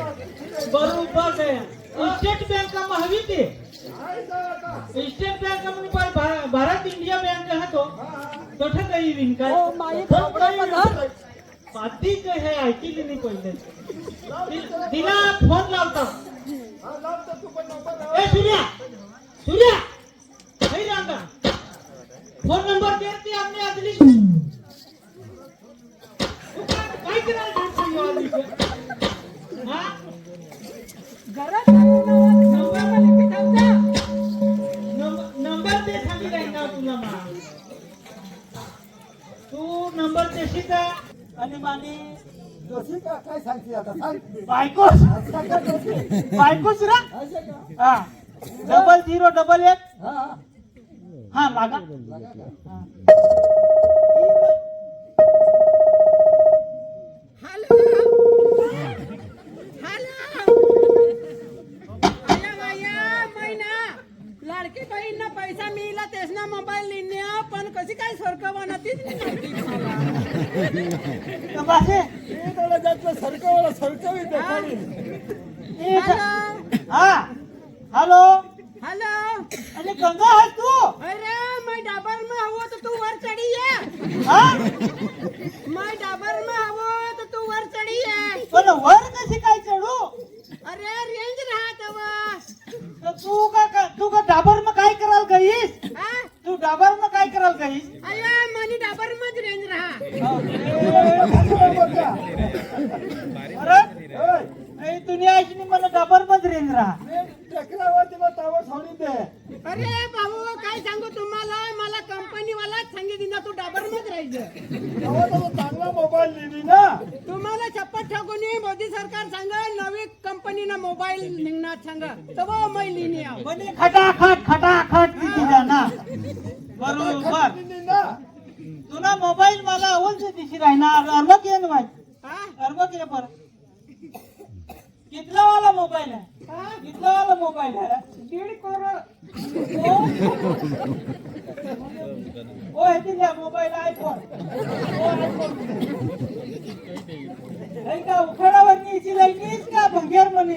बरोबर आहे. State bank हवी ते? स्टेट बँक पण भारत इंडिया बँक हा तो तोठं काही विन काय? ओ, माई खोबरं पधार. अधिक हे ऐकली नाही पहिले. तिला फोन लावता ए सूर्या सूर्या नाही रांगा फोन नंबर दे ते आमने आदली काय करायला सांगतो आदली हा घरात जाऊन नवरा मला पिठावता. नंब- नंबर ते नंबर देशी का आणि माने काय सांगते आता सांग बायको बायकोच रा असं का? हा डबल झिरो डबल एक हा, हा. हा लागा. मिळला तेच ना मोबाईल लिहिण्या पण कशी काय सरकं बनतीच तर बासे, हे थोडं जास्त सरकवलं सरकवी ते खाली. एक- हॅलो हा हॅलो हॅलो अरे गंगा है तू अरे मैं डाबर में हवो तो तू वर चढ़ी है हा मैं डाबर में हवो तो तू वर चढ़ी है पण वर कशी काय चढू अरे रेंज रहा तवा तर तू का का- तू का डाबर मग काय कराल गईस हाँ? तू डाबर मग काय कराल गईस अया मनी डाबर में रेंज रहा. अरे दुनिया ऐकली मला डाबरमध्ये रेंज राहा. टेकरावरती मग तावं सोडून दे अरे भाऊ काय सांगू तुम्हाला? मला कंपनी वालाच सांगितलं ना तू डाबरमध्ये राहायचं चांगला मोबाईल लिहिली ना. तुम्हाला शपथ ठेवून मोदी सरकार सांग नवी कंपनीनं मोबाईल निघणार सांग. तव मैलिनी आहो. म्हणजे खटाखट खटाखट किती ना बरोबर तुला मोबाईल मला आवडते दिशी राहणार. अर्व के माहीत हा? अर्व के पर कितला वाला मोबाईल आहे. हा? कितला वाला मोबाईल आहे दीड करोड. ओ हे दिल्या मोबाईल आयफोन नाही का उखाडावर न्यायची लाईनीस का भंगेर म्हणे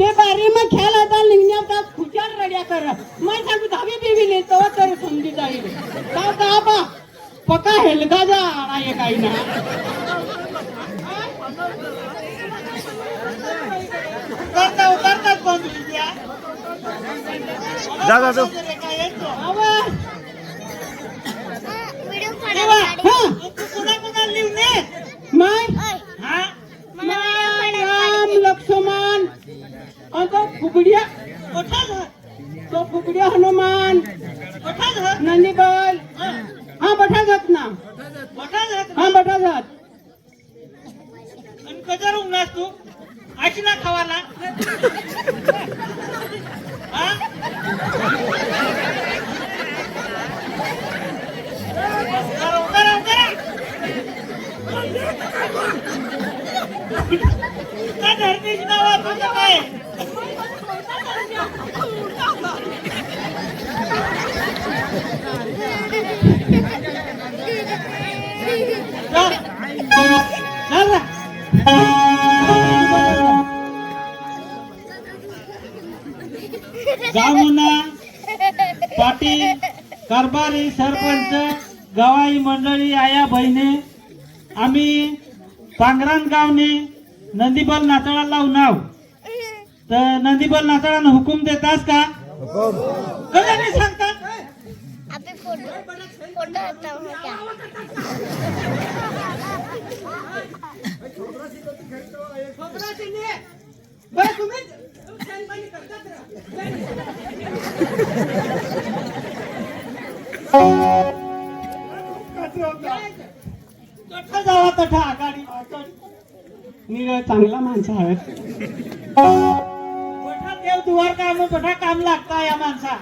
ते बारी मग खेळ आता लिंगण्याचा खुशाल रड्या कर मग सांगू धावी बिवी लिहितो तर समजी जाईल का का बा। पका हेलका जा आहे काही ना। उतरता उतरता बंद द्या जा, जा, फुगड्या कोठा तो फुगड्या हनुमान. घर नंदीबल हा. बठा जात ना. हा बठा जात. कजार उन्हास तू. अशी ना खावाला. हा? धरणीची नावं तुझं काय? जा. गावना पाटील कारभारी सरपंच गवाई मंडळी आया बहिणी आम्ही पांगरान गावने नंदीबल नाताळा लावू नाव तर नंदीबल नाताळानं हुकूम देतास का? कधी सांगतात फोटो फोटो बरं तुम्ही कचरा होता. तठा जावा तठा आघाडी मी चांगला माणसा आहे मोठा देव दुवार काम मोठा काम लागता या माणसा